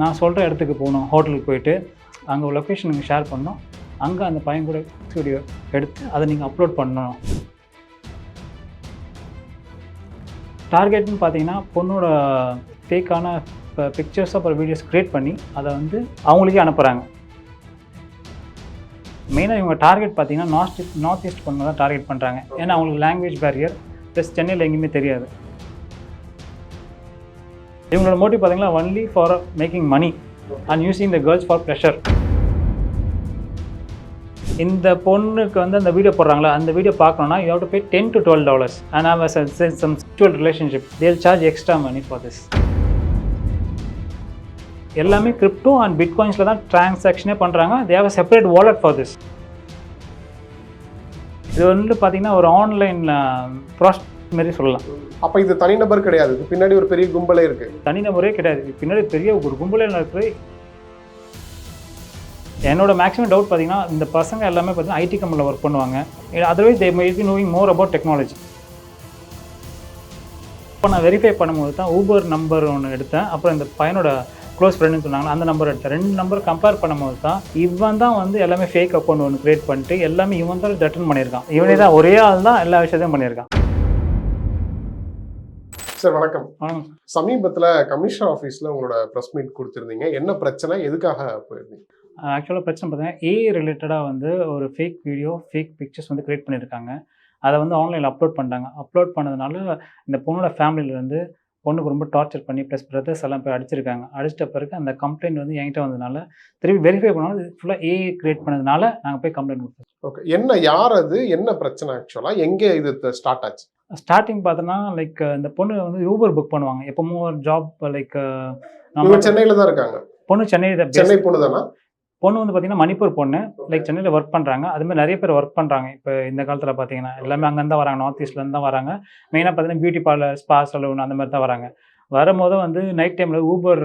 நான் சொல்கிற இடத்துக்கு போகணும் ஹோட்டலுக்கு போயிட்டு அங்கே லொக்கேஷன் நீங்கள் ஷேர் பண்ணோம் அங்கே அந்த பையன் கூட வீடியோ எடுத்து அதை நீங்கள் அப்லோட் பண்ணணும். டார்கெட்னு பார்த்தீங்கன்னா பொண்ணோட ஃபேக்கான பிக்சர்ஸ் அப்புறம் வீடியோஸ் க்ரியேட் பண்ணி அதை வந்து அவங்களுக்கே அனுப்புகிறாங்க மெயினாக இவங்க டார்கெட் பார்த்தீங்கன்னா நார்த் நார்த் ஈஸ்ட் பொண்ணு தான் டார்கெட் பண்ணுறாங்க ஏன்னா அவங்களுக்கு லாங்குவேஜ் பேரியர் ப்ளஸ் சென்னையில் எங்கேயுமே தெரியாது. இவங்களோட மோட்டிவ் பார்த்தீங்கன்னா only for making money and using the girls for pressure இந்த பொண்ணுக்கு வந்து அந்த வீடியோ போடுறாங்களா அந்த வீடியோ பார்க்கணுன்னா you have to pay ten to twelve dollars and have some spiritual relationship they'll charge extra money for this எல்லாமே crypto and பிட்காயின்ஸில் தான் டிரான்சாக்ஷனே பண்ணுறாங்க they have separate wallet for this இது வந்து பார்த்தீங்கன்னா ஒரு ஆன்லைன் ப்ராஸ்ட் மாரி சொல்லலாம். அப்ப இது தனிநபர் கிடையாது. இது பின்னாடி ஒரு பெரிய கும்பலே இருக்கு. தனிநபரே கிடையாது. பின்னாடி பெரிய ஒரு கும்பலே நடக்குது. என்னோட மேக்ஸிமம் டவுட் பார்த்தீங்கன்னா இந்த பசங்க எல்லாமே பார்த்தீங்கன்னா ஐடி கம்பெனியில் ஒர்க் பண்ணுவாங்க. Otherwise they may be knowing more about technology இப்போ நான் வெரிஃபை பண்ணும்போது தான் ஊபர் நம்பர் ஒன்று எடுத்தேன். அப்புறம் இந்த பையனோட க்ளோஸ் ஃப்ரெண்டுன்னு சொன்னாங்க அந்த நம்பர் எடுத்தேன். ரெண்டு நம்பர் கம்பேர் பண்ணும்போது தான் இவன் தான் வந்து எல்லாமே ஃபேக் அக்கௌண்ட் ஒன்று க்ரியேட் பண்ணிட்டு எல்லாமே இவன் தான் ரிட்டர்ன் பண்ணியிருக்கான். இவனே தான் ஒரே ஆள் தான் எல்லா விஷயத்தையும் பண்ணியிருக்கான். சார் வணக்கம். சமீபத்துல கமிஷனர் ஆபீஸ்ல உங்களோட ப்ரெஸ் மீட் கொடுத்திருந்தீங்க. என்ன பிரச்சனை? எதுக்காக போயிருந்தீங்க? ஆக்சுவலாக பிரச்சனை பார்த்தீங்கன்னா ஏ ரிலேட்டடாக வந்து ஒரு ஃபேக் வீடியோ ஃபேக் பிக்சர்ஸ் வந்து க்ரியேட் பண்ணியிருக்காங்க. அதை வந்து ஆன்லைனில் அப்லோட் பண்ணிட்டாங்க. அப்லோட் பண்ணதுனால இந்த பொண்ணோட ஃபேமிலியிலேருந்து பொண்ணுக்கு ரொம்ப டார்ச்சர் பண்ணி ப்ளஸ் பிரதர்ஸ் எல்லாம் போய் அடிச்சிருக்காங்க. அடிச்சிட்ட பிறகு அந்த கம்ப்ளைண்ட் வந்து என்கிட்ட வந்ததுனால திருப்பி வெரிஃபை பண்ணாலும் ஃபுல்லாக ஏ கிரியேட் பண்ணதுனால நாங்கள் போய் கம்ப்ளைண்ட் கொடுத்தோம். ஓகே என்ன யார் அது? என்ன பிரச்சனை ஆக்சுவலா எங்க இது ஸ்டார்ட் ஆச்சு? ஸ்டார்டிங் பார்த்தோன்னா லைக் இந்த பொண்ணு வந்து ஊபர் புக் பண்ணுவாங்க. எப்பவும் ஒரு ஜாப் லைக் இவங்க சென்னையில தான் இருக்காங்க. பொண்ணு சென்னை தான் சென்னை பொண்ணு தானா? பொண்ணு வந்து பார்த்தீங்கன்னா மணிப்பூர் பொண்ணு. லைக் சென்னையில் ஒர்க் பண்ணுறாங்க அதுமாதிரி நிறைய பேர் ஒர்க் பண்ணுறாங்க இப்போ இந்த காலத்தில் பார்த்தீங்கன்னா எல்லாமே அங்கேருந்து தான் வராங்க. நார்த் ஈஸ்ட்லேருந்து தான் வராங்க. மெயினாக பார்த்தீங்கன்னா பியூட்டி பார்லர் ஸ்பா சலூன் அந்த மாதிரி தான் வராங்க. வரும்போது வந்து நைட் டைமில் ஊபர்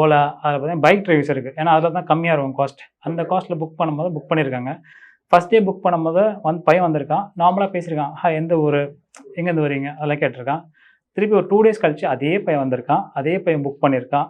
ஓலா அதில் பார்த்தீங்கன்னா பைக் டிரைவர்ஸ் இருக்குது ஏன்னா அதில் தான் கம்மியாக இருக்கும் காஸ்ட் அந்த காஸ்ட்டில் புக் பண்ணும்போது புக் பண்ணியிருக்காங்க ஃபஸ்ட் டே புக் பண்ணும்போது வந்து பையன் வந்திருக்கான். நார்மலாக பேசியிருக்கான். ஹா எந்த ஊர்? எங்கேருந்து வரீங்க அதெல்லாம் கேட்டிருக்கான். திருப்பி ஒரு டூ டேஸ் கழிச்சு அதே பையன் வந்திருக்கான். அதே பையன் புக் பண்ணியிருக்கான்.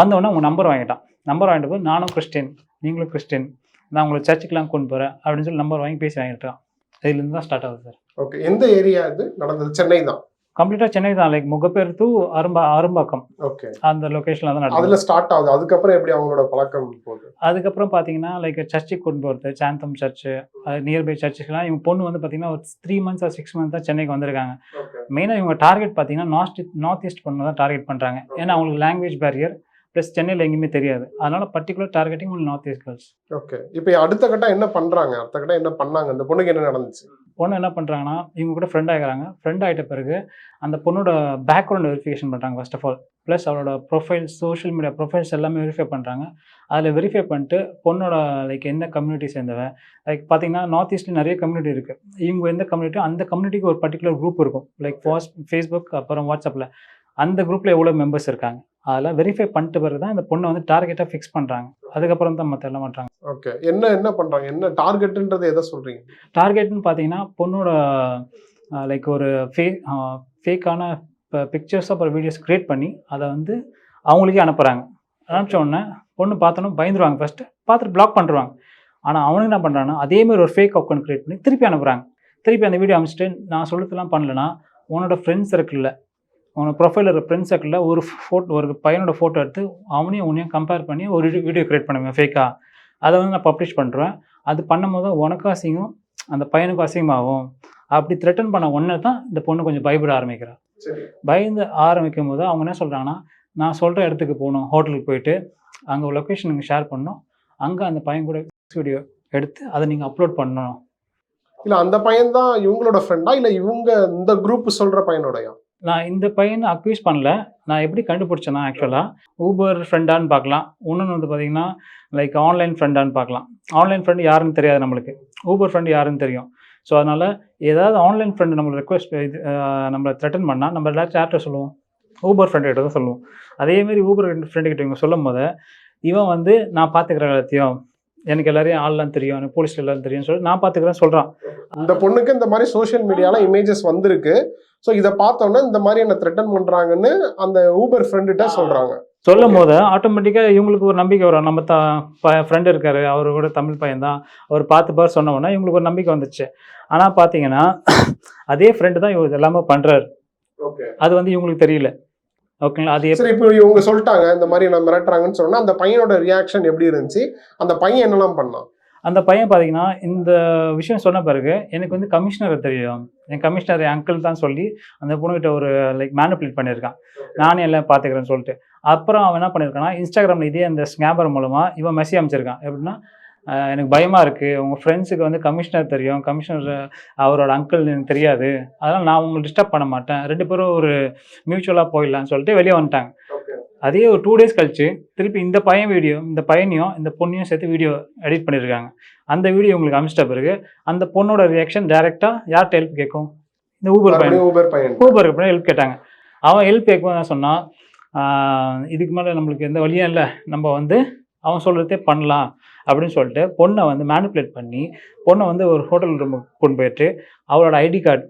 வந்தவொடனே உங்கள் நம்பர் வாங்கிட்டான். நம்பர் வாங்கிட்டு போய் நானும் கிறிஸ்டின் நீங்களும் கிறிஸ்டின். நான் உங்களை சர்ச்சுக்கெலாம் கொண்டு போகிறேன் அப்படின்னு சொல்லி நம்பர் வாங்கி பேசி வாங்கிட்டான் இதுலேருந்து தான் ஸ்டார்ட் ஆகுது சார். ஓகே எந்த ஏரியா இது? நடந்தது? சென்னை தான். கம்ப்ளீட்டாக சென்னை தான் like Mugappair to Arumba Arumbakkam. Okay அந்த லொக்கேஷனில் தான் நடக்குது அதுல ஸ்டார்ட் ஆகுது. அதுக்கப்புறம் எப்படி அவங்களோட பழக்கம் போகுது? அதுக்கப்புறம் பார்த்தீங்கன்னா லைக் சர்ச்சுக்கு கொண்டு போகிறது சாந்தம் சர்ச்சு நியர்பை சர்ச்சுக்கெலாம் இவங்க பொண்ணு வந்து பார்த்தீங்கன்னா ஒரு three months or six months தான் சென்னைக்கு வந்திருக்காங்க. மெயினாக இவங்க டார்கெட் பார்த்தீங்கன்னா நார்த் நார்த் ஈஸ்ட் பொண்ணு தான் டார்கெட் பண்ணுறாங்க ஏன்னா அவங்களுக்கு லாங்குவேஜ் பேரியர் ப்ளஸ் சென்னையில் எங்கேயுமே தெரியாது. அதனால பர்டிகுலர் டார்கெட்டிங் உங்களுக்கு நார்த் ஈஸ்ட் கேர்ள்ஸ் ஓகே இப்போ அடுத்த கட்டம் என்ன பண்றாங்க? அடுத்த கட்டம் என்ன பண்ணாங்க? அந்த பொண்ணுக்கு என்ன நடந்துச்சு? பொண்ணு என்ன பண்ணுறாங்கன்னா இவங்க கூட ஃப்ரெண்ட் ஆகிறாங்க ஃப்ரெண்ட் ஆகிட்ட பிறகு அந்த பொண்ணோட பேக்ரவுண்ட் வெரிஃபிகேஷன் பண்ணுறாங்க ஃபர்ஸ்ட் ஆஃப் ஆல் ப்ளஸ் அவளோட ப்ரொஃபைல் சோஷியல் மீடியா ப்ரொஃபைல்ஸ் எல்லாமே வெரிஃபை பண்ணுறாங்க அதில் வெரிஃபை பண்ணிட்டு பொண்ணோட லைக் எந்த கம்யூனிட்டி சேர்ந்தவன் லைக் பார்த்தீங்கன்னா நார்த் ஈஸ்ட்டில் நிறைய கம்யூனிட்டி இருக்குது இவங்க எந்த கம்யூனிட்டி அந்த கம்யூனிட்டிக்கு ஒரு பர்டிகுலர் குரூப் இருக்கும். லைக் ஃபேஸ்புக் அப்புறம் வாட்ஸ்அப்பில் அந்த குரூப்பில் எவ்வளோ மெம்பர்ஸ் இருக்காங்க? அதெல்லாம் வெரிஃபை பண்ணிட்டு பிறகு தான் இந்த பொண்ணை வந்து டார்கெட்டாக ஃபிக்ஸ் பண்ணுறாங்க அதுக்கப்புறம் தான் மற்ற எல்லாம் பண்ணுறாங்க ஓகே என்ன என்ன பண்றாங்க? என்ன டார்கெட்ன்றது எதை சொல்றீங்க? டார்கெட்னு பார்த்தீங்கன்னா பொண்ணோட லைக் ஒரு ஃபே ஃபேக்கான பிக்சர்ஸ் அப்புறம் வீடியோஸ் க்ரியேட் பண்ணி அதை வந்து அவங்களுக்கே அனுப்புகிறாங்க அனுப்பிச்ச உடனே பொண்ணு பார்த்தோன்னே பயந்துருவாங்க ஃபஸ்ட்டு பார்த்துட்டு பிளாக் பண்ணிருவாங்க. ஆனால் அவனுக்கு என்ன பண்ணுறான்னா அதேமாதிரி ஒரு ஃபேக் அக்கௌண்ட் க்ரியேட் பண்ணி திருப்பி அனுப்புகிறாங்க திருப்பி அந்த வீடியோ அனுப்பிச்சிட்டு நான் சொல்லுறதுலாம் பண்ணலனா உன்னோட ஃப்ரெண்ட்ஸ் சர்க்கிளில் உன்னோட ப்ரொஃபைல் இருக்கிற ஃப்ரெண்ட்ஸ் சர்க்கிளில் ஒரு ஃபோட்டோ ஒரு பையனோட ஃபோட்டோ எடுத்து அவனையும் உன்னையும் கம்பேர் பண்ணி ஒரு வீடியோ க்ரியேட் பண்ணுவேன் ஃபேக்காக அதை வந்து நான் பப்ளிஷ் பண்ணுறேன் அது பண்ணும்போது உனக்கும் அசிங்கம் அந்த பையனுக்கும் அசிங்கமாகும். அப்படி த்ரெட்டன் பண்ண ஒன்று தான் இந்த பொண்ணு கொஞ்சம் பயப்பட ஆரம்பிக்கிறா. சரி. பயந்து ஆரம்பிக்கும் போது அவங்க என்ன சொல்கிறாங்கன்னா நான் சொல்கிற இடத்துக்கு போகணும் ஹோட்டலுக்கு போயிட்டு அங்கே லொக்கேஷன் நீங்கள் ஷேர் பண்ணணும். அங்கே அந்த பையன் கூட வீடியோ எடுத்து அதை நீங்கள் அப்லோட் பண்ணணும். இல்ல அந்த பையன் தான் இவங்களோட ஃப்ரெண்டா இல்ல இவங்க இந்த குரூப் சொல்ற பையனோடயா? நான் இந்த பையனை அக்யூஸ் பண்ணல. நான் எப்படி கண்டுபிடிச்சேன்னா ஆக்சுவலாக ஊபர் ஃப்ரெண்டான்னு பார்க்கலாம். இன்னொன்று வந்து பார்த்தீங்கன்னா லைக் ஆன்லைன் ஃப்ரெண்டான்னு பார்க்கலாம். ஆன்லைன் ஃப்ரெண்டு யாருன்னு தெரியாது நம்மளுக்கு. ஊபர் ஃப்ரெண்டு யாருன்னு தெரியும். ஸோ அதனால் ஏதாவது ஆன்லைன் ஃப்ரெண்டு நம்மளை ரெக்வஸ்ட் இது நம்மளை த்ரெட்டன் பண்ணால் நம்ம எல்லாரும் யார்கிட்ட சொல்லுவோம். ஊபர் ஃப்ரெண்டு தான் சொல்லுவோம். அதேமாரி ஊபர் ஃப்ரெண்டு கிட்ட இவங்க சொல்லும் போது இவன் வந்து நான் பார்த்துக்கிற எல்லாத்தையும். எனக்கு எல்லாரையும் ஆள்லாம் தெரியும் எனக்கு போலீஸ் எல்லாம் தெரியும் சொல்லி நான் பார்த்துக்கிறேன் சொல்கிறான் இந்த பொண்ணுக்கு இந்த மாதிரி சோஷியல் மீடியால இமேஜஸ் வந்திருக்கு. ஸோ இதை பார்த்தோன்னே இந்த மாதிரி என்ன த்ரெட்டன் பண்றாங்கன்னு அந்த ஊபர் ஃப்ரெண்டுகிட்ட சொல்றாங்க. சொல்லும் போது ஆட்டோமேட்டிக்காக இவங்களுக்கு ஒரு நம்பிக்கை வரும். நம்ம த ஃப்ரெண்டு இருக்காரு அவர் கூட தமிழ் பையன் தான் அவர் பார்த்து பார் சொன்ன உடனே இவங்களுக்கு ஒரு நம்பிக்கை வந்துச்சு. ஆனால் பார்த்தீங்கன்னா அதே ஃப்ரெண்டு தான் இவர் எல்லாமே பண்ணுறாரு அது வந்து இவங்களுக்கு தெரியல. ஓகேங்களா அது சரி இப்போ இவங்க சொல்லிட்டாங்க இந்த மாதிரி நான் மிரட்டுறாங்கன்னு சொன்னா அந்த பையனோட ரியாக்ஷன் எப்படி இருந்துச்சு? அந்த பையன் என்னெல்லாம் பண்ணான்? அந்த பையன் பார்த்தீங்கன்னா இந்த விஷயம் சொன்ன பிறகு எனக்கு வந்து கமிஷனரை தெரியும். என் கமிஷனர் என் அங்கிள் தான் சொல்லி அந்த பொண்ணுகிட்ட ஒரு லைக் மேனிப்புலேட் பண்ணியிருக்கான். நானே எல்லாம் பார்த்துக்கிறேன்னு சொல்லிட்டு. அப்புறம் அவன் என்ன பண்ணியிருக்கான்னா இன்ஸ்டாகிராமில் இதே அந்த ஸ்கேமர் மூலமாக இவன் மெசேஜ் அமைச்சிருக்கான் எப்படின்னா எனக்கு பயமாக இருக்குது உங்கள் ஃப்ரெண்ட்ஸுக்கு வந்து கமிஷனர் தெரியும். கமிஷனர் அவரோட அங்கிள் எனக்கு தெரியாது. அதனால் நான் உங்களை டிஸ்டர்ப் பண்ண மாட்டேன். ரெண்டு பேரும் ஒரு மியூச்சுவலாக போயிடலான்னு சொல்லிட்டு வெளியே வந்துட்டாங்க. அதே ஒரு டூ டேஸ் கழிச்சு திருப்பி இந்த பையன் வீடியோ இந்த பையனையும் இந்த பொண்ணையும் சேர்த்து வீடியோ எடிட் பண்ணியிருக்காங்க அந்த வீடியோ உங்களுக்கு அமிச்சிட்ட பிறகு அந்த பொண்ணோட ரியாக்ஷன் டைரெக்டாக யார்கிட்ட ஹெல்ப் கேட்கும்? இந்த ஊபர் பையன் ஊபர் பையன் ஊபர் அப்புறம் ஹெல்ப் கேட்டாங்க. அவன் ஹெல்ப் கேட்கும் ஆஹ் இதுக்கு மேலே நம்மளுக்கு எந்த வழியும் இல்லை. நம்ம வந்து அவன் சொல்கிறதே பண்ணலாம் அப்படின்னு சொல்லிட்டு பொண்ணை வந்து மேனிப்புலேட் பண்ணி பொண்ணை வந்து ஒரு ஹோட்டல் ரூமுக்கு கொண்டு போயிட்டு அவளோட ஐடி கார்டு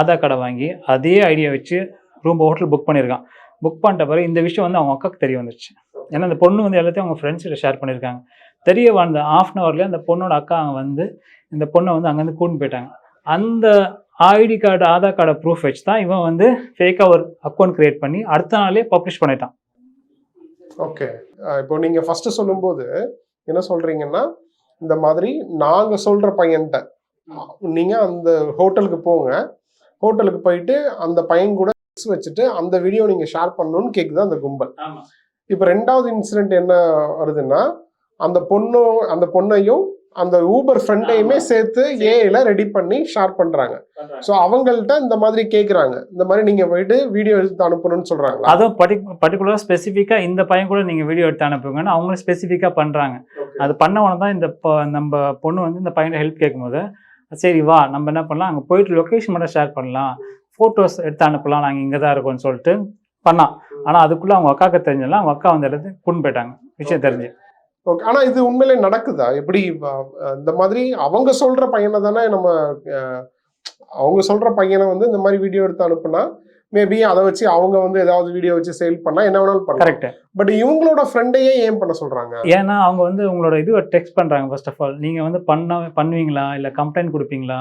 ஆதார் கார்டை வாங்கி அதே ஐடியா வச்சு ரூம் ஹோட்டல் புக் பண்ணியிருக்கான். புக் பண்ணிட்ட பிறகு இந்த விஷயம் வந்து அவங்க அக்காவுக்கு தெரிய வந்துருச்சு. ஏன்னா அந்த பொண்ணு வந்து எல்லாத்தையும் அவங்க ஃப்ரெண்ட்ஸ்கிட்ட ஷேர் பண்ணியிருக்காங்க. தெரிய வந்த ஆஃப் அன் ஹவர்லேயே அந்த பொண்ணோட அக்கா அவங்க வந்து இந்த பொண்ணை வந்து அங்கேருந்து கூட்டின்னு போயிட்டாங்க. அந்த ஐடி கார்டு ஆதார் கார்டை ப்ரூஃப் வச்சு தான் இவன் வந்து ஃபேக்காக ஒரு அக்கௌண்ட் க்ரியேட் பண்ணி அடுத்த நாளே பப்ளிஷ் பண்ணிட்டான். ஓகே. இப்போ நீங்க ஃபர்ஸ்ட் சொல்லும்போது என்ன சொல்றீங்கன்னா இந்த மாதிரி நாங்க சொல்ற பையன்கிட்ட நீங்க அந்த ஹோட்டலுக்கு போங்க. ஹோட்டலுக்கு போயிட்டு அந்த பையன் கூட வச்சுட்டு அந்த வீடியோ நீங்க ஷேர் பண்ணணும்னு கேக்குது அந்த கும்பல். இப்போ ரெண்டாவது இன்சிடென்ட் என்ன வருதுன்னா அந்த பொண்ணும் அந்த பொண்ணையும் அந்த ஊபர் ஃப்ரெண்டையுமே சேர்த்து ஏஐல ரெடி பண்ணி ஷேர் பண்றாங்க. ஸோ அவங்கள்ட்ட இந்த மாதிரி கேக்குறாங்க. இந்த மாதிரி நீங்க போயிட்டு வீடியோ எடுத்து அனுப்பணும்னு சொல்றாங்களா? அதுவும் பர்டி பர்டிகுலராக ஸ்பெசிஃபிக்காக இந்த பையன் கூட நீங்கள் வீடியோ எடுத்து அனுப்புங்கன்னு அவங்களும் ஸ்பெசிஃபிக்காக பண்ணுறாங்க அது பண்ணவன தான் இந்த பொ- நம்ம பொண்ணு வந்து இந்த பையனை ஹெல்ப் கேட்கும்போது சரி வா நம்ம என்ன பண்ணலாம்? அங்கே போயிட்டு லொக்கேஷன் மட்டும் ஷேர் பண்ணலாம். ஃபோட்டோஸ் எடுத்து அனுப்பலாம். நாங்கள் இங்கே தான் இருக்கோம்னு சொல்லிட்டு பண்ணான் ஆனால் அதுக்குள்ளே அவங்க அக்காவுக்கு தெரிஞ்சலாம் அவங்க அக்கா வந்து எடுத்து கொண்டு போயிட்டாங்க. விஷயம் தெரிஞ்சு. ஓகே ஆனால் இது உண்மையிலே நடக்குதா? எப்படி இந்த மாதிரி அவங்க சொல்கிற பையனை தானே நம்ம அவங்க சொல்கிற பையனை வந்து இந்த மாதிரி வீடியோ எடுத்து அனுப்புனா மேபி அதை வச்சு அவங்க வந்து ஏதாவது வீடியோ வச்சு சேல் பண்ணா என்ன வேணாலும் பண்ணலாம். கரெக்ட் பட் இவங்களோட ஃப்ரெண்டையே ஏன் பண்ண சொல்றாங்க? ஏன்னா அவங்க வந்து உங்களோட இதுவை டெக்ஸ்ட் பண்ணுறாங்க ஃபர்ஸ்ட் ஆஃப் ஆல் நீங்கள் வந்து பண்ண பண்ணுவீங்களா? இல்லை கம்ப்ளைண்ட் கொடுப்பீங்களா?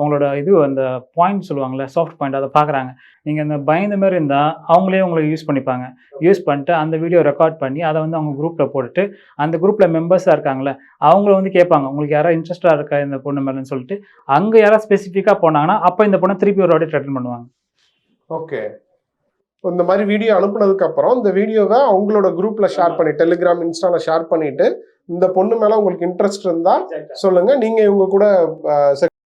உங்களோட இது அந்த பாயிண்ட் சொல்லுவாங்கள்ல சாஃப்ட் பாயிண்ட் அதை பார்க்குறாங்க. நீங்கள் இந்த பயந்த மாதிரி இருந்தால் அவங்களே உங்களை யூஸ் பண்ணிப்பாங்க. யூஸ் பண்ணிட்டு அந்த வீடியோ ரெக்கார்ட் பண்ணி அதை வந்து அவங்க குரூப்பில் போட்டுட்டு அந்த குரூப்பில் மெம்பர்ஸாக இருக்காங்களே அவங்கள வந்து கேட்பாங்க. உங்களுக்கு யாராவது இன்ட்ரெஸ்டாக இருக்கா இந்த பொண்ணு மேலேன்னு சொல்லிட்டு அங்கே யாராவது ஸ்பெசிஃபிக்காக போனாங்கன்னா அப்போ இந்த பொண்ணை திருப்பி ஒரு வாட்டி ரிட்டர்ன் பண்ணுவாங்க. ஓகே. இந்த மாதிரி வீடியோ அனுப்புனதுக்கு அப்புறம் இந்த வீடியோவை அவங்களோட குரூப்ல ஷேர் பண்ணி டெலிகிராம் இன்ஸ்டால ஷேர் பண்ணிட்டு இந்த பொண்ணு மேல உங்களுக்கு இன்ட்ரெஸ்ட் இருந்தா சொல்லுங்க. நீங்க இவங்க கூட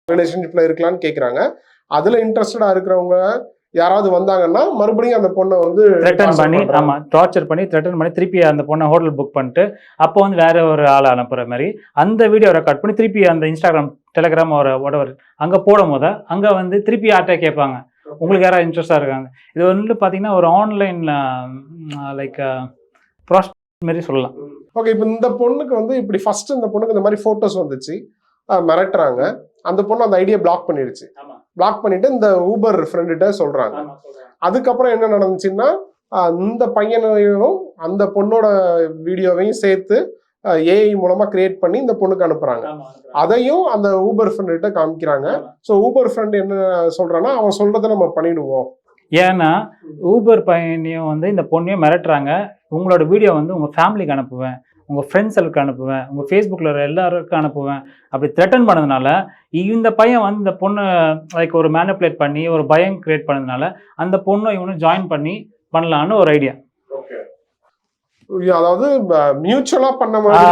ரிலேஷன்ஷிப்ல இருக்கலாம்னு கேக்குறாங்க. அதுல இன்ட்ரெஸ்டடா இருக்கிறவங்க யாராவது வந்தாங்கன்னா மறுபடியும் அந்த பொண்ணை வந்து த்ரெட்டன் torture பண்ணி. ஆமாம் டார்ச்சர் பண்ணி த்ரெட்டன் பண்ணி திருப்பி அந்த பொண்ணை ஹோட்டல் புக் பண்ணிட்டு அப்போ வந்து வேற ஒரு ஆளை அனுப்புகிற மாதிரி அந்த வீடியோ ரெக்கார்ட் பண்ணி திருப்பி அந்த இன்ஸ்டாகிராம் டெலிகிராம் ஒரு whatever அங்கே போடும் போது அங்கே வந்து திருப்பி யார்கிட்ட கேட்பாங்க? உங்களுக்கு யாராவது இன்ட்ரெஸ்டாக இருக்காங்க? இது வந்து பார்த்தீங்கன்னா ஒரு ஆன்லைனில் லைக் ப்ராஸ்ட் மாதிரி சொல்லலாம். ஓகே இப்போ இந்த பொண்ணுக்கு வந்து இப்படி ஃபர்ஸ்ட் இந்த பொண்ணுக்கு இந்த மாதிரி போட்டோஸ் வந்துச்சு. மிரட்டுறாங்க. அந்த பொண்ணு அந்த ஐடியா பிளாக் பண்ணிடுச்சு. பிளாக் பண்ணிட்டு இந்த ஊபர் ஃப்ரெண்டுகிட்ட சொல்றாங்க. அதுக்கப்புறம் என்ன நடந்துச்சுன்னா இந்த பையனையும் அந்த பொண்ணோட வீடியோவையும் சேர்த்து ஏஐ மூலமா கிரியேட் பண்ணி இந்த பொண்ணுக்கு அனுப்புறாங்க. அதையும் அந்த ஊபர் ஃப்ரெண்ட்கிட்ட காமிக்கிறாங்க. ஸோ ஊபர் ஃப்ரெண்ட் என்ன சொல்றான்னா அவன் சொல்றதை நம்ம பண்ணிடுவோம். ஏன்னா ஊபர் பையனையும் வந்து இந்த பொண்ணையும் மிரட்டுறாங்க. உங்களோட வீடியோ வந்து உங்கள் ஃபேமிலிக்கு அனுப்புவேன். உங்கள் ஃப்ரெண்ட்ஸுக்கு அனுப்புவேன். உங்கள் ஃபேஸ்புக்கில் எல்லாருக்கும் அனுப்புவேன். அப்படி த்ரெட்டன் பண்ணதுனால இந்த பையன் வந்து இந்த பொண்ணை லைக் ஒரு மேனிப்புலேட் பண்ணி ஒரு பயம் கிரியேட் பண்ணதுனால அந்த பொண்ணை இவனும் ஜாயின் பண்ணி பண்ணலான்னு ஒரு ஐடியா அதாவது மியூச்சுவலா பண்ண மாதிரி.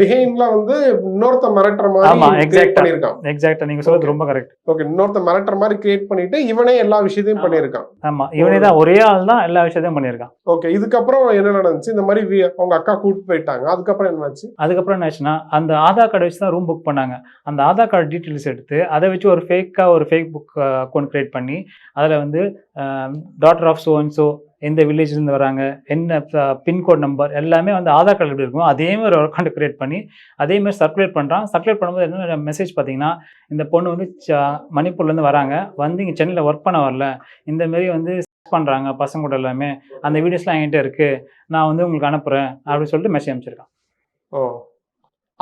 பிஹைண்ட்ல வந்து இன்னொருத்த மிரட்டுற ஆமா, மாதிரி ஆ. பண்ணியிருக்கான். எக்ஸாக்டாக நீங்கள் சொல்றது ரொம்ப கரெக்ட் ஓகே இன்னொருத்த மிரட்டுற மாதிரி கிரியேட் பண்ணிட்டு இவனே எல்லா விஷயத்தையும் ஆமா. பண்ணியிருக்கான். ஆமாம் இவனே தான் ஒரே ஆள் தான் எல்லா விஷயத்தையும் பண்ணியிருக்கான். ஓகே இதுக்கப்புறம் என்ன நடந்துச்சு? இந்த மாதிரி அவங்க அக்கா கூட்டு போயிட்டாங்க. அதுக்கப்புறம் என்னாச்சு? அதுக்கப்புறம் என்ன ஆச்சுன்னா அந்த ஆதார் கார்டு வச்சு தான் ரூம் புக் பண்ணாங்க. அந்த ஆதார் கார்டு டீட்டெயில்ஸ் எடுத்து அதை வச்சு ஒரு ஃபேக்காக ஒரு ஃபேக் புக் அக்கௌண்ட் கிரியேட் பண்ணி அதில் வந்து daughter of so and so எந்த வில்லேஜ்லேருந்து வராங்க என்ன பின்கோட் நம்பர் எல்லாமே வந்து ஆதார் கார்டு எப்படி இருக்கும் அதே மாதிரி ஒரு அக்கௌண்ட் கிரியேட் பண்ணி அதே மாதிரி சர்க்குலேட் பண்ணுறான் சர்க்குலேட் பண்ணும்போது என்ன மெசேஜ் பார்த்தீங்கன்னா இந்த பொண்ணு வந்து ச- மணிப்பூர்லேருந்து வராங்க. வந்து இங்கே சென்னையில் ஒர்க் பண்ண வரல. இந்த மாரி வந்து பண்ணுறாங்க பசங்க கூட எல்லாமே. அந்த வீடியோஸ்லாம் என்கிட்ட இருக்குது நான் வந்து உங்களுக்கு அனுப்புகிறேன் அப்படின்னு சொல்லிட்டு மெசேஜ் அனுப்பிச்சிருக்கான். ஓ.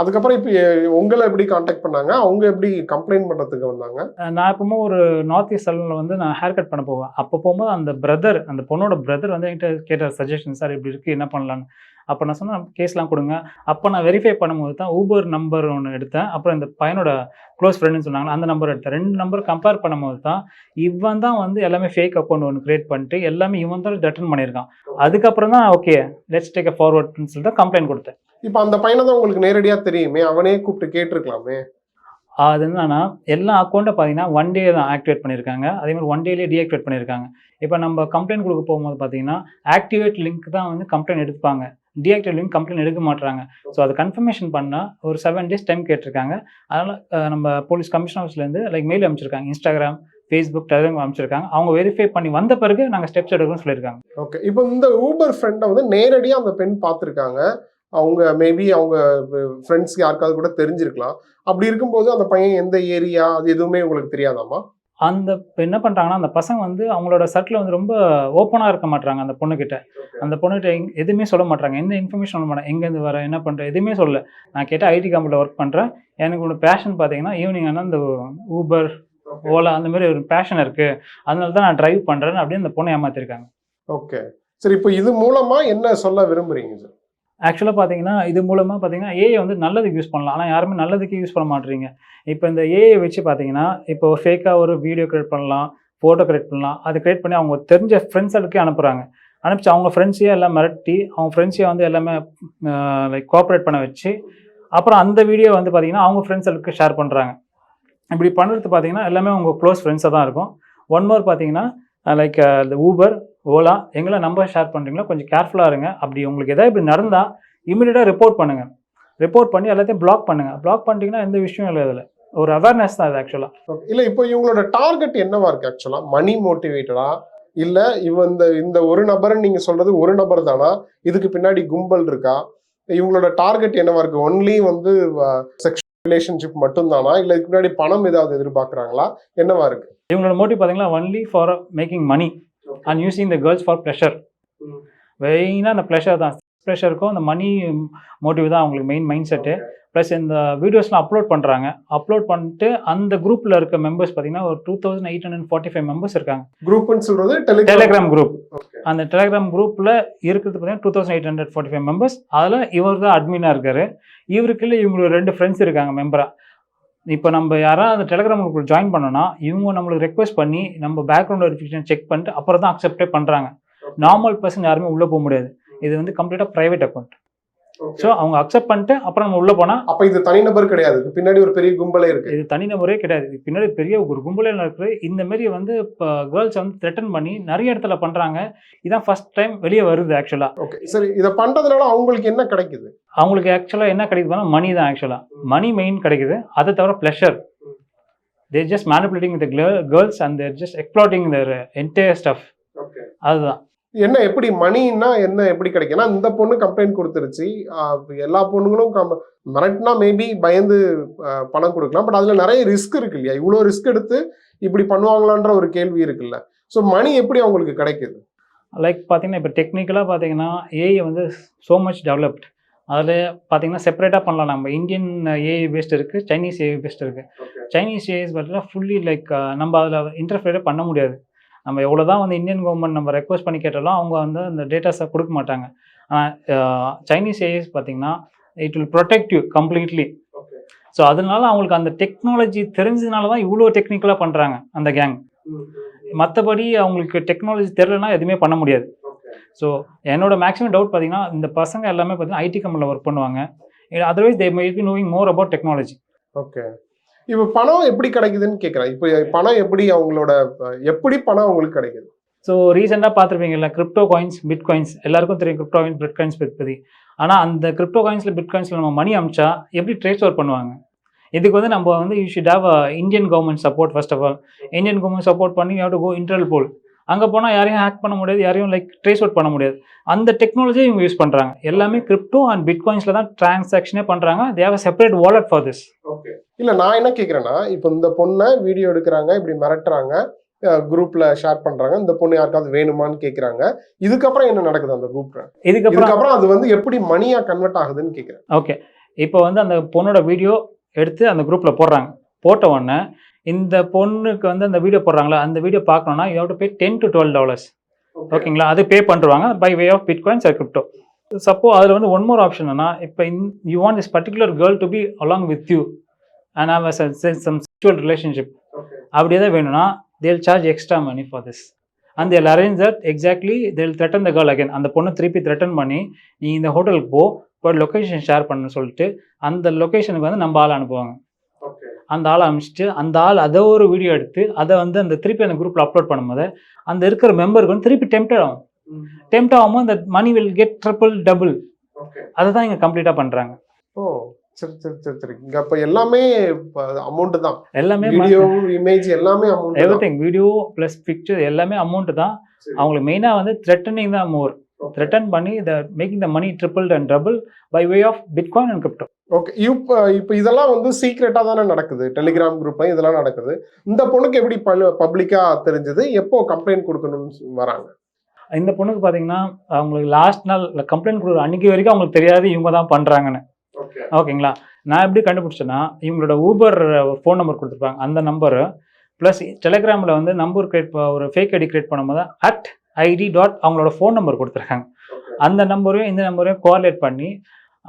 அதுக்கப்புறம் இப்போ உங்களை எப்படி காண்டாக்ட் பண்ணாங்க? அவங்க எப்படி கம்ப்ளைண்ட் பண்ணுறதுக்கு வந்தாங்க? நான் எப்பவுமே ஒரு நார்த் ஈஸ்ட் சலூனில் வந்து நான் ஹேர் கட் பண்ண போவேன். அப்போ போகும்போது அந்த பிரதர் அந்த பொண்ணோட பிரதர் வந்து என்கிட்ட கேட்டார் சஜஷன் சார் இப்படி இருக்குது என்ன பண்ணலான்னு அப்போ நான் சொன்னேன் கேஸ்லாம் கொடுங்க. அப்போ நான் வெரிஃபை பண்ணும்போது தான் ஊபர் நம்பர் ஒன்று எடுத்தேன். அப்புறம் இந்த பையனோட க்ளோஸ் ஃப்ரெண்டுன்னு சொன்னாங்க அந்த நம்பர் எடுத்தேன். ரெண்டு நம்பர் கம்பேர் பண்ணும்போது தான் இவன் தான் வந்து எல்லாமே ஃபேக் அக்கௌண்ட் ஒன்று கிரியேட் பண்ணிட்டு எல்லாமே இவன் தான் ரிட்டர்ன் பண்ணியிருக்கான். அதுக்கப்புறம் தான் ஓகே லெட்ஸ் டேக் அ ஃபார்வர்ட்னு சொல்லிட்டு கம்ப்ளைண்ட் கொடுத்தேன். இப்போ அந்த பையனை தான் உங்களுக்கு நேரடியா தெரியுமே? அவனே கூப்பிட்டு கேட்டிருக்கலாமே? அது என்னன்னா எல்லா அக்கௌண்ட்டை பார்த்தீங்கன்னா ஒன் டே தான் ஆக்டிவேட் பண்ணியிருக்காங்க. அதே மாதிரி ஒன் டேலேயே டீஆக்டிவேட் பண்ணியிருக்காங்க. இப்போ நம்ம கம்ப்ளைண்ட் கொடுக்க போகும்போது பார்த்தீங்கன்னா ஆக்டிவேட் லிங்க் தான் வந்து கம்ப்ளைண்ட் எடுப்பாங்க. டீஆக்டிவேட் கம்ப்ளைண்ட் எடுக்க மாட்டாங்க ஸோ அதை கன்ஃபர்மேஷன் பண்ணால் ஒரு செவன் டேஸ் டைம் கேட்டிருக்காங்க. அதனால் நம்ம போலீஸ் கமிஷன் ஆஃபீஸ்லேருந்து லைக் மெயில் அமைச்சிருக்காங்க இன்ஸ்டாகிராம் ஃபேஸ்புக் டெலிகிராம் அனுப்பிச்சிருக்காங்க. அவங்க வெரிஃபை பண்ணி வந்த பிறகு நாங்கள் ஸ்டெப்ஸ் எடுக்கணும்னு சொல்லியிருக்காங்க. ஓகே இப்போ இந்த ஊபர் ஃப்ரெண்டை வந்து நேரடியாக அந்த பெண் பார்த்துருக்காங்க. அவங்க மேபி அவங்க ஃப்ரெண்ட்ஸ் யாருக்காவது கூட தெரிஞ்சிருக்கலாம். அப்படி இருக்கும்போது அந்த பையன் எந்த ஏரியா அது எதுவுமே உங்களுக்கு தெரியாதாமா அந்த இப்ப என்ன பண்ணுறாங்கன்னா அந்த பசங்க வந்து அவங்களோட சர்க்கிள் வந்து ரொம்ப ஓப்பனாக இருக்க மாட்டாங்க அந்த பொண்ணுக்கிட்ட அந்த பொண்ணுகிட்ட எங் எதுவுமே சொல்ல மாட்டாங்க எந்த இன்ஃபர்மேஷன் சொல்ல மாட்டாங்க. எங்கேருந்து வர என்ன பண்ணுறேன் எதுவுமே சொல்லல. நான் கேட்டால் ஐடி கம்பெனியில் ஒர்க் பண்ணுறேன் எனக்கு ஒரு பேஷன் பார்த்தீங்கன்னா ஈவினிங் ஆனால் இந்த ஊபர் ஓலா அந்த மாதிரி ஒரு பேஷன் இருக்குது அதனால தான் நான் டிரைவ் பண்ணுறேன் அப்படின்னு அந்த பொண்ணை ஏமாத்திருக்காங்க. ஓகே சரி இப்போ இது மூலமா என்ன சொல்ல விரும்புறீங்க சார் ஆக்சுவலாக பார்த்தீங்கன்னா இது மூலமாக பார்த்தீங்கன்னா ஏஐ வந்து நல்லதுக்கு யூஸ் பண்ணலாம். ஆனால் யாருமே நல்லதுக்கு யூஸ் பண்ண மாட்டேறீங்க. இப்போ இந்த ஏஐ வச்சு பார்த்தீங்கன்னா இப்போ ஃபேக்காக ஒரு வீடியோ கிரியேட் பண்ணலாம் ஃபோட்டோ கிரியேட் பண்ணலாம். அது கிரியேட் பண்ணி அவங்க தெரிஞ்ச ஃப்ரெண்ட்ஸுக்கே அனுப்புகிறாங்க அனுப்பிச்சு அவங்க ஃப்ரெண்ட்ஸையே எல்லாம் மிரட்டி அவங்க ஃப்ரெண்ட்ஸையே வந்து எல்லாமே லைக் கோஆப்ரேட் பண்ண வச்சு அப்புறம் அந்த வீடியோ வந்து பார்த்தீங்கன்னா அவங்க ஃப்ரெண்ட்ஸுக்கு ஷேர் பண்ணுறாங்க இப்படி பண்ணுறது பார்த்தீங்கன்னா எல்லாமே உங்கள் க்ளோஸ் ஃப்ரெண்ட்ஸாக தான் இருக்கும். ஒன் மோர் பார்த்தீங்கன்னா லைக் இந்த ஊபர் ஓலா எங்களை நம்பர் ஷேர் பண்ணுறீங்களா கொஞ்சம் கேர்ஃபுல்லாக இருங்க. அப்படி உங்களுக்கு எதாவது இப்படி நடந்தால் இமீடியட்டாக ரிப்போர்ட் பண்ணுங்கள் ரிப்போர்ட் பண்ணி எல்லாத்தையும் பிளாக் பண்ணுங்கள் பிளாக் பண்ணிட்டீங்கன்னா எந்த விஷயம் இல்லை இதில். ஒரு அவேர்னஸ் தான் இது ஆக்சுவலாக. இல்ல இப்போ இவங்களோட டார்கெட் என்னவா இருக்கு ஆக்சுவலா மணி மோட்டிவேட்டடா இல்ல இவ இந்த இந்த ஒரு நபர்னு நீங்க சொல்றது ஒரு நபர் தானா? இதுக்கு பின்னாடி கும்பல் இருக்கா? இவங்களோட டார்கெட் என்னவா இருக்கு? ஒன்லி வந்து செக்ஷுவல் ரிலேஷன்ஷிப் மட்டும் தானா இல்ல இதுக்கு பின்னாடி பணம் ஏதாவது எதிர்பார்க்கறாங்களா? என்னவா இருக்கு? இவங்களோட மோட்டிவ் பார்த்தீங்கன்னா only for making money and using the girls for pleasure மெயினாக அந்த ப்ளஷர் தான். ப்ளஷருக்கும் அந்த மணி மோட்டிவ் தான் அவங்களுக்கு மெயின் மைண்ட் செட்டு ப்ளஸ் இந்த வீடியோஸ்லாம் அப்லோட் பண்ணுறாங்க அப்லோட் பண்ணிட்டு அந்த குரூப்பில் இருக்க மெம்பர்ஸ் பார்த்தீங்கன்னா ஒரு two thousand eight hundred forty five members இருக்காங்க குரூப்னு சொல்றது டெலிகிராம் குரூப். அந்த டெலிகிராம் குரூப்பில் இருக்கிறது பார்த்தீங்கன்னா two thousand eight hundred forty five members அதில் இவர் தான் அட்மினாக இருக்காரு. இவருக்குள்ள இவங்களுக்கு ரெண்டு ஃப்ரெண்ட்ஸ் இருக்காங்க மெம்பராக இப்போ நம்ம யாராவது அந்த டெலிகிராம் குரூப் ஜாயின் பண்ணோம்னா இவங்க நம்மளுக்கு ரெக்வஸ்ட் பண்ணி நம்ம பேக்ரவுண்ட் வெரிஃபிகேஷன் செக் பண்ணிட்டு அப்புறம் தான் அக்செப்டே பண்ணுறாங்க நார்மல் பர்சன் யாருமே உள்ளே போக முடியாது. இது வந்து கம்ப்ளீட்டாக ப்ரைவேட் அக்கௌண்ட். ஸோ அவங்க அக்செப்ட் பண்ணிட்டு அப்புறம் நம்ம உள்ளே போனால் அப்ப இது தனிநபர் கிடையாது. பின்னாடி ஒரு பெரிய கும்பலே இருக்கு. இது தனிநபரே கிடையாது. பின்னாடி பெரிய ஒரு கும்பலே நடக்குது. இந்த மாதிரி வந்து இப்போ கேர்ள்ஸ் வந்து த்ரெட்டன் பண்ணி நிறைய இடத்துல பண்ணுறாங்க இதான் ஃபர்ஸ்ட் டைம் வெளியே வருது ஆக்சுவலாக ஓகே சரி இதை பண்றதுனால அவங்களுக்கு என்ன கிடைக்குது? அவங்களுக்கு ஆக்சுவலாக என்ன கிடைக்குதுன்னா மணி தான் ஆக்சுவலாக மணி மெயின் கிடைக்குது. அதை தவிர pleasure their just manipulating with girls and their just exploiting their entire stuff அதுதான். என்ன எப்படி மணின்னா என்ன எப்படி கிடைக்கும் ஏன்னா இந்த பொண்ணு கம்ப்ளைண்ட் கொடுத்துருச்சு. எல்லா பொண்ணுங்களும் கம் மிரட்டினா மேபி பயந்து பணம் கொடுக்கலாம். பட் அதுல நிறைய ரிஸ்க் இருக்கு இல்லையா? இவ்வளோ ரிஸ்க் எடுத்து இப்படி பண்ணுவாங்களான்ற ஒரு கேள்வி இருக்குல்ல. ஸோ மணி எப்படி அவங்களுக்கு கிடைக்குது? லைக் பார்த்தீங்கன்னா இப்போ டெக்னிக்கலாக பார்த்தீங்கன்னா ஏஐ வந்து ஸோ மச் டெவலப்ட் அதில் பார்த்தீங்கன்னா செப்பரேட்டாக பண்ணலாம் நம்ம. இந்தியன் ஏஐ பேஸ்ட் இருக்குது சைனீஸ் ஏஐ பேஸ்ட் இருக்குது சைனீஸ் ஏஐஸ் பார்த்தீங்கன்னா ஃபுல்லி லைக் நம்ம அதில் இன்டர்ஃபியரே பண்ண முடியாது. நம்ம எவ்வளோ தான் வந்து இந்தியன் கவர்மெண்ட் நம்ம ரெக்வஸ்ட் பண்ணி கேட்டாலும் அவங்க வந்து அந்த டேட்டாஸை கொடுக்க மாட்டாங்க. ஆனால் சைனீஸ் ஏஐஸ் பார்த்தீங்கன்னா it will protect you completely. So அதனால அவங்களுக்கு அந்த டெக்னாலஜி தெரிஞ்சதுனால தான் இவ்வளோ டெக்னிக்கலாக பண்ணுறாங்க அந்த கேங் மற்றபடி அவங்களுக்கு டெக்னாலஜி தெரிலனா எதுவுமே பண்ண முடியாது. ஸோ என்னோட மேக்ஸிமம் டவுட் பார்த்தீங்கன்னா இந்த பசங்க எல்லாமே பார்த்தீங்கன்னா ஐடி கம்பெனியில் ஒர்க் பண்ணுவாங்க. Otherwise they may be knowing more about technology okay இப்போ பணம் எப்படி கிடைக்குதுன்னு கேட்குறேன் இப்போ பணம் எப்படி அவங்களோட எப்படி பணம் அவங்களுக்கு கிடைக்குது? ஸோ ரீசெண்டாக பார்த்துருப்பீங்கல்ல கிரிப்டோ காயின்ஸ் பிட் காயின்ஸ் எல்லாருக்கும் தெரியும் கிரிப்டோ காயின்ஸ் பிட் காயின்ஸ் பற்றி ஆனால் அந்த கிரிப்டோ காயின்ஸில் பிட் காயின்ஸில் நம்ம மணி அமிச்சா எப்படி ட்ரேஸ் ஓவர் பண்ணுவாங்க? இதுக்கு வந்து நம்ம வந்து you should have Indian government support first of all Indian government support பண்ணி you to go Interpol அங்கே போனால் யாரையும் ஹேக் பண்ண முடியாது யாரையும் லைக் ட்ரேஸ் அவுட் பண்ண முடியாது. அந்த டெக்னாலஜியை இவங்க யூஸ் பண்ணுறாங்க எல்லாமே கிரிப்டோ அண்ட் பிட் காயின்ஸில் தான் டிரான்சாக்ஷனே பண்ணுறாங்க they've separate wallet for this okay இல்ல நான் என்ன கேக்குறேன்னா இப்போ இந்த பொண்ணை வீடியோ எடுக்கிறாங்க இப்படி மிரட்டுறாங்க குரூப்ல ஷேர் பண்றாங்க. இந்த பொண்ணு யாருக்காவது வேணுமான்னு கேக்குறாங்க. இதுக்கப்புறம் என்ன நடக்குது அந்த குரூப்ல இதுக்கப்புறம் அது வந்து எப்படி மணியா கன்வெர்ட் ஆகுதுன்னு கேக்குறேன். ஓகே இப்போ வந்து அந்த பொண்ணோட வீடியோ எடுத்து அந்த குரூப்பில் போடுறாங்க. போட்ட உடனே இந்த பொண்ணுக்கு வந்து அந்த வீடியோ போடுறாங்களா? அந்த வீடியோ பார்க்கணும்னா you have to pay ten to twelve dollars ஓகேங்களா அது பே பண்ணுவாங்க by way of bitcoins or crypto suppose அதில் வந்து ஒன் மோர் ஆப்ஷன் என்ன இப்போ in you want this particular girl to be along with you and have some sexual relationship அப்படி எதாவது வேணும்னா they'll charge extra money for this and they'll arrange that exactly they'll threaten the girl again அந்த பொண்ணை திருப்பி threaten பண்ணி நீ இந்த ஹோட்டலுக்கு போ இப்போ லொக்கேஷன் ஷேர் பண்ணு சொல்லிட்டு அந்த லொக்கேஷனுக்கு வந்து நம்ம ஆள் அனுப்புவாங்க. அந்த ஆளை அனுப்பிச்சிட்டு அந்த ஆள் அதை ஒரு வீடியோ எடுத்து அதை வந்து அந்த திருப்பி அந்த குரூப்பில் அப்லோட் பண்ணும்போது அந்த இருக்கிற மெம்பருக்கு வந்து திருப்பி டெம்டட் ஆகும். டெம்ட் ஆகும்போது அந்த money will get triple double அதை தான் இங்கே கம்ப்ளீட்டாக பண்ணுறாங்க ஓ சரி சரி சரி சரி. இங்க அப்ப எல்லாமே அமௌண்ட் தான். எல்லாமே வீடியோ இமேஜ் எல்லாமே amount everything video plus picture எல்லாமே அமௌண்ட் தான். அவங்களுக்கு மெயினாக வந்து த்ரெட்டனிங் தான் மோர் த்ரெட்டன் பண்ணி the making the money triple and double by way of bitcoin and crypto okay இப்போ இப்போ இதெல்லாம் வந்து சீக்ரெட்டா தானே நடக்குது? டெலிகிராம் குரூப்ல இதெல்லாம் நடக்குது. இந்த பொண்ணுக்கு எப்படி பப்ளிக்கா தெரிஞ்சது? எப்போ கம்ப்ளைண்ட் கொடுக்கணும்னு வராங்க? இந்த பொண்ணுக்கு பார்த்தீங்கன்னா அவங்களுக்கு லாஸ்ட் நாள் கம்ப்ளைண்ட் கொடுக்குற அன்னைக்கு வரைக்கும் அவங்களுக்கு தெரியாது இவங்க தான் பண்ணுறாங்கன்னு ஓகே ஓகேங்களா நான் எப்படி கண்டுபிடிச்சேன்னா இவங்களோட ஊபர் ஃபோன் நம்பர் கொடுத்துருப்பாங்க. அந்த நம்பரு ப்ளஸ் டெலிகிராமில் வந்து நம்பர் கிரியேட் ஒரு ஃபேக் ஐடி கிரியேட் பண்ணும்போது அட் ஐடி டாட் அவங்களோட ஃபோன் நம்பர் கொடுத்துருக்காங்க. அந்த நம்பரையும் இந்த நம்பரையும் கோஆர்டினேட் பண்ணி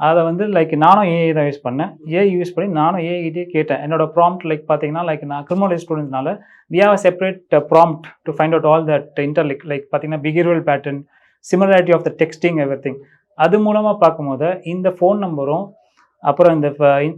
அதை வந்து லைக் நானும் ஏஐ தான் யூஸ் பண்ணேன். ஏஐ யூஸ் பண்ணி நானும் ஏஐட்டே கேட்டேன். என்னோட ப்ராம்ப்ட் லைக் பார்த்தீங்கன்னா லைக் நான் criminal ஸ்டூடெண்ட்ஸ்னால we have separate prompt to find out all that interlink like பார்த்தீங்கன்னா behavioural pattern similarity of the texting everything அது மூலமாக பார்க்கும்போது இந்த ஃபோன் நம்பரும் அப்புறம் இந்த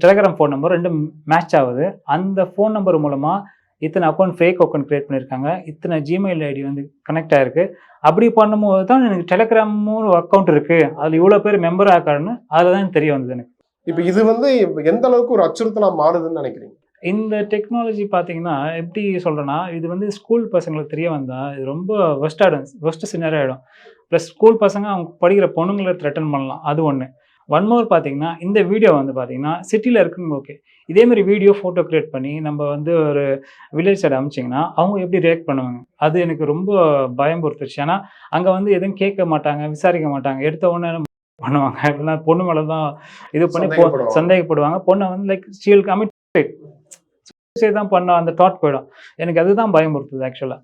டெலிகிராம் ஃபோன் நம்பர் ரெண்டும் மேட்ச் ஆகுது. அந்த ஃபோன் நம்பர் மூலமாக இத்தனை அக்கௌண்ட் ஃபேக் அக்கௌண்ட் க்ரியேட் பண்ணியிருக்காங்க இத்தனை ஜிமெயில் ஐடி வந்து கனெக்ட் ஆயிருக்கு. அப்படி பண்ணும்போது தான் எனக்கு டெலிகிராமும் ஒரு அக்கௌண்ட் இருக்குது அதில் இவ்வளோ பேர் மெம்பர் ஆக்காருன்னு அதில் தான் எனக்கு தெரிய வந்தது எனக்கு. இப்போ இது வந்து எந்த அளவுக்கு ஒரு அச்சுறுத்தலா மாறுதுன்னு நினைக்கிறீங்க? இந்த டெக்னாலஜி பார்த்தீங்கன்னா எப்படி சொல்கிறேன்னா இது வந்து ஸ்கூல் பசங்களுக்கு தெரிய வந்தால் இது ரொம்ப வெஸ்ட் ஆகிடும் வெஸ்ட் சின்னரே ஆகிடும் ப்ளஸ் ஸ்கூல் பசங்க அவங்க படிக்கிற பொண்ணுங்களை த்ரெட்டன் பண்ணலாம். அது ஒன்று ஒன் மோர் பார்த்தீங்கன்னா இந்த வீடியோ வந்து பார்த்தீங்கன்னா சிட்டியில் இருக்குன்னு ஓகே இதேமாரி வீடியோ ஃபோட்டோ க்ரியேட் பண்ணி நம்ம வந்து ஒரு வில்லேஜ் சைடு அமிச்சிங்கன்னா அவங்க எப்படி ரியாக்ட் பண்ணுவாங்க? அது எனக்கு ரொம்ப பயம் பொறுத்துருச்சு. ஏன்னா அங்கே வந்து எதுவும் கேட்க மாட்டாங்க விசாரிக்க மாட்டாங்க. எடுத்த உடனே பண்ணுவாங்க? இல்லைன்னா பொண்ணு மேலே தான் இது பண்ணி சந்தேகப்படுவாங்க. பொண்ணை வந்து லைக் ஸ்டீல் கமிட் தான் பண்ண அந்த தாட் போயிடும். எனக்கு அதுதான் பயம் பொறுத்தது ஆக்சுவலாக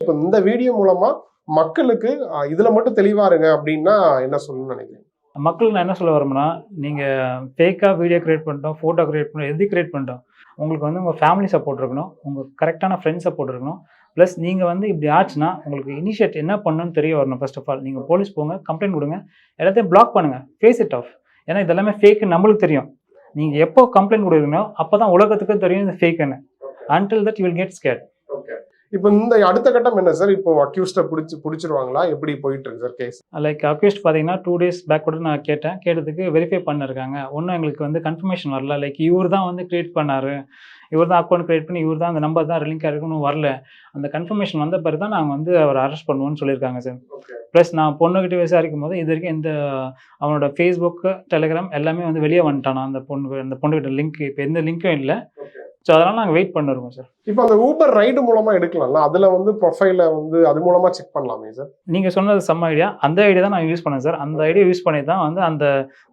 இப்போ இந்த வீடியோ மூலமா மக்களுக்கு இதுல மட்டும் தெளிவா இருங்க அப்படின்னா என்ன சொல்லணும்னு நினைக்கிறீங்க? மக்களுக்கு நான் என்ன சொல்ல வரேன்னா நீங்கள் ஃபேக்காக வீடியோ கிரியேட் பண்ணிட்டோம் ஃபோட்டோ கிரியேட் பண்ணோம் எது கிரியேட் பண்ணிட்டோம் உங்களுக்கு வந்து உங்கள் ஃபேமிலி சப்போர்ட் இருக்கணும் உங்கள் கரெக்டான ஃப்ரெண்ட்ஸ் சப்போர்ட் இருக்கணும். ப்ளஸ் நீங்கள் வந்து இப்படி ஆச்சுன்னா உங்களுக்கு இனிஷியேட் என்ன பண்ணணும்னு தெரிய வரணும் ஃபர்ஸ்ட் ஆஃப் ஆல் நீங்கள் போலீஸ் போங்க கம்ப்ளைண்ட் கொடுங்க எல்லாத்தையும் பிளாக் பண்ணுங்கள் ஃபேஸ் இட் ஆஃப் ஏன்னா இதெல்லாமே ஃபேக்கு நம்மளுக்கு தெரியும். நீங்கள் எப்போ கம்ப்ளைண்ட் கொடுக்குறீங்களோ அப்போ தான் உலகத்துக்கும் தெரியும் இது ஃபேக்குன்னு until that you will get scared இப்போ இந்த அடுத்த கட்டம் என்ன சார்? இப்போ அக்யூஸ்ட பிடிச்சி பிடிச்சிருவாங்களா? எப்படி போயிட்டு இருக்கு சார் கேஸ் லைக் அக்யூஸ்ட் பார்த்தீங்கன்னா டூ டேஸ் பேக் கூட நான் கேட்டேன். கேட்டதுக்கு வெரிஃபை பண்ணிருக்காங்க. ஒன்றும் எங்களுக்கு வந்து கன்ஃபர்மேஷன் வரல. லைக் இவர் தான் வந்து கிரியேட் பண்ணாரு. இவர் தான் அக்கௌண்ட் கிரியேட் பண்ணி இவர் தான் அந்த நம்பர் தான் லிங்க் இருக்குன்னு வரல. அந்த கன்ஃபர்மேஷன் வந்த பிறகு தான் நாங்கள் வந்து அவர் அரெஸ்ட் பண்ணுவோம்னு சொல்லியிருக்காங்க சார். ப்ளஸ் நான் பொண்ணுகிட்ட விசாரிக்கும் போது இது வரைக்கும் எந்த அவனோட ஃபேஸ்புக்கு டெலிகிராம் எல்லாமே வந்து வெளியே வந்துட்டானா அந்த பொண்ணு அந்த பொண்ணுகிட்ட லிங்க் இப்போ எந்த லிங்க்கும் இல்லை. ஸோ அதனால் நாங்கள் வெயிட் பண்ணிருக்கோம் சார் இப்போ அந்த ஊபர் ரைடு மூலமா எடுக்கலாம்ல? அதுல வந்து ப்ரொஃபைல வந்து அது மூலமா செக் பண்ணலாமே சார் நீங்கள் சொன்னது செம்ம ஐடியா அந்த ஐடியா தான் நான் யூஸ் பண்ணேன் சார் அந்த ஐடியா யூஸ் பண்ணி தான் வந்து அந்த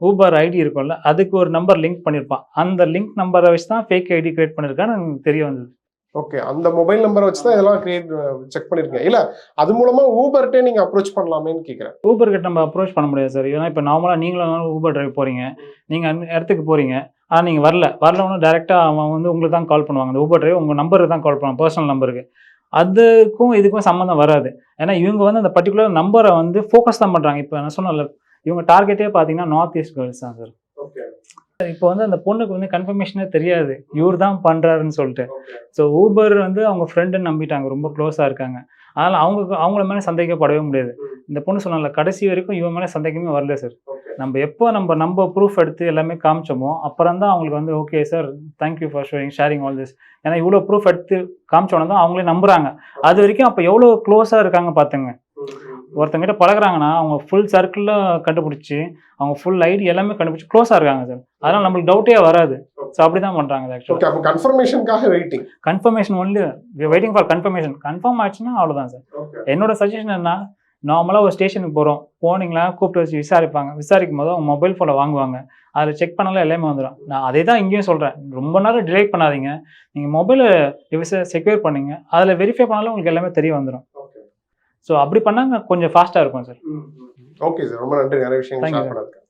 ஊபர் ஐடி இருக்கும்ல அதுக்கு ஒரு நம்பர் லிங்க் பண்ணியிருப்பான் அந்த லிங்க் நம்பரை வச்சு தான் ஃபேக் ஐடி கிரியேட் பண்ணியிருக்கான்னு எனக்கு தெரிய வந்தது. ஓகே அந்த மொபைல் நம்பரை வச்சு தான் இதெல்லாம் கிரியேட் செக் பண்ணிருக்கீங்க. இல்ல அது மூலமா ஊபர்ட்டே நீங்க அப்ரோச் பண்ணலாமேன்னு கேக்குறேன். ஊபர் கிட்ட நம்ம அப்ரோச் பண்ண முடியாது சார் ஏன்னா இப்போ நார்மலாக நீங்களும் ஊபர் டிரைவ் போகிறீங்க நீங்கள் அந்த இடத்துக்கு போகிறீங்க ஆனால் நீங்கள் வரல. வரல ஒன்றும் டேரெக்டாக அவன் வந்து உங்களுக்கு தான் கால் பண்ணுவாங்க. அந்த ஊபர் டிரைவ் உங்கள் நம்பருக்கு தான் கால் பண்ணுவாங்க. பர்சனல் நம்பருக்கு அதுக்கும் இதுக்கும் சம்மந்தம் வராது. ஏன்னா இவங்க வந்து அந்த பர்டிகுலர் நம்பரை வந்து ஃபோக்கஸ் தான் பண்ணுறாங்க இப்போ நான் சொன்னல இவங்க டார்கெட்டே பார்த்தீங்கன்னா நார்த் ஈஸ்ட் கேர்ள்ஸ் தான் சார் ஓகே இப்போ வந்து அந்த பொண்ணுக்கு வந்து கன்ஃபர்மேஷனே தெரியாது. இவர் தான் பண்ணுறாருன்னு சொல்லிட்டு. ஸோ ஊபர் வந்து அவங்க ஃப்ரெண்டுன்னு நம்பிட்டாங்க. ரொம்ப க்ளோஸாக இருக்காங்க. அதனால் அவங்க அவங்கள மேலே சந்தேகப்படவே முடியாது. இந்த பொண்ணு சொன்னால கடைசி வரைக்கும் இவன் மேலே சந்தேகமே வரல சார் நம்ம எப்போ நம்ம நம்ம ப்ரூஃப் எடுத்து எல்லாமே காமிச்சோமோ அப்புறம் தான் அவங்களுக்கு வந்து okay sir thank you for showing sharing all this ஏன்னா இவ்வளோ ப்ரூஃப் எடுத்து காமிச்சோன்னா தான் அவங்களே நம்புறாங்க. அது வரைக்கும் அப்போ எவ்வளோ க்ளோஸாக இருக்காங்க பார்த்துங்க ஒருத்தங்கிட்ட பழகுறாங்கன்னா அவங்க ஃபுல் சர்க்கிளில் கண்டுபிடிச்சி அவங்க ஃபுல் ஐடி எல்லாமே கண்டுபிடிச்சி க்ளோஸாக இருக்காங்க சார் அதனால் நம்மளுக்கு டவுட்டே வராது. ஸோ அப்படி தான் பண்ணுறாங்க ஆக்சுவலாக ஓகே அப்போ கன்ஃபர்மேஷனுக்காக waiting confirmation only waiting for confirmation confirm ஆச்சுன்னா அவ்வளோதான் சார் என்னோட சஜஷன் என்ன நார்மலாக ஒரு ஸ்டேஷனுக்கு போகிறோம் போனீங்களா கூப்பிட்டு வச்சு விசாரிப்பாங்க. விசாரிக்கும் போது அவங்க மொபைல் ஃபோனை வாங்குவாங்க. அதில் செக் பண்ணாலும் எல்லாமே வந்துடும் நான் அதே தான் இங்கேயும் சொல்கிறேன் ரொம்ப நேரம் டிலே பண்ணாதீங்க. நீங்கள் மொபைலை டிவைஸை செக்யூர் பண்ணீங்க. அதில் வெரிஃபை பண்ணாலும் உங்களுக்கு எல்லாமே தெரிய வந்துடும் ஸோ அப்படி பண்ணாங்க கொஞ்சம் ஃபாஸ்ட்டாக இருக்கும் சார் ஓகே சார் ரொம்ப நன்றி. நிறைய விஷயங்கள்